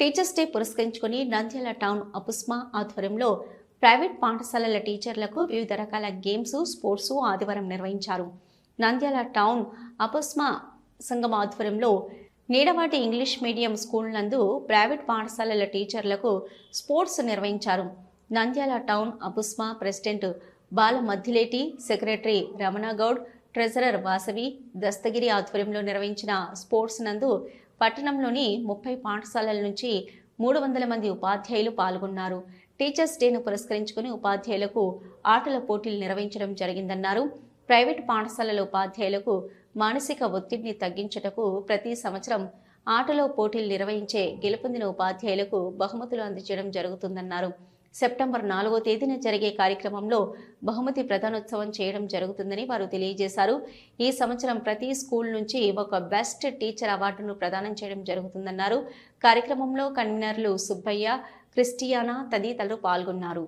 Teachers day పురస్కరించుకుని Nandyal town అపుస్మా ఆధ్వర్యంలో private పాఠశాలల టీచర్లకు వివిధ రకాల గేమ్స్ స్పోర్ట్స్ ఆదివారం నిర్వహించారు. నంద్యాల టౌన్ అపుస్మా సంఘం ఆధ్వర్యంలో నీడవాటి ఇంగ్లీష్ మీడియం స్కూల్ నందు ప్రైవేట్ పాఠశాలల టీచర్లకు స్పోర్ట్స్ నిర్వహించారు. Nandyal town Apusma president Bala Madhyaleti secretary Ramana Goud treasurer Vasavi Dastagiri ఆధ్వర్యంలో నిర్వహించిన స్పోర్ట్స్ నందు పట్టణంలోని ముప్పై పాఠశాలల నుంచి మూడు వందల మంది ఉపాధ్యాయులు పాల్గొన్నారు. టీచర్స్ డేను పురస్కరించుకుని ఉపాధ్యాయులకు ఆటల పోటీలు నిర్వహించడం జరిగిందన్నారు. ప్రైవేట్ పాఠశాలల ఉపాధ్యాయులకు మానసిక ఒత్తిడిని తగ్గించుటకు ప్రతి సంవత్సరం ఆటలో పోటీలు నిర్వహించే గెలుపొందిన ఉపాధ్యాయులకు బహుమతులు అందించడం జరుగుతుందన్నారు. సెప్టెంబర్ నాలుగో తేదీన జరిగే కార్యక్రమంలో బహుమతి ప్రధానోత్సవం చేయడం జరుగుతుందని వారు తెలియజేశారు. ఈ సంవత్సరం ప్రతి స్కూల్ నుంచి ఒక బెస్ట్ టీచర్ అవార్డును ప్రదానం చేయడం జరుగుతుందన్నారు. కార్యక్రమంలో కన్వీనర్లు సుబ్బయ్య క్రిస్టియానా తదితరులు పాల్గొన్నారు.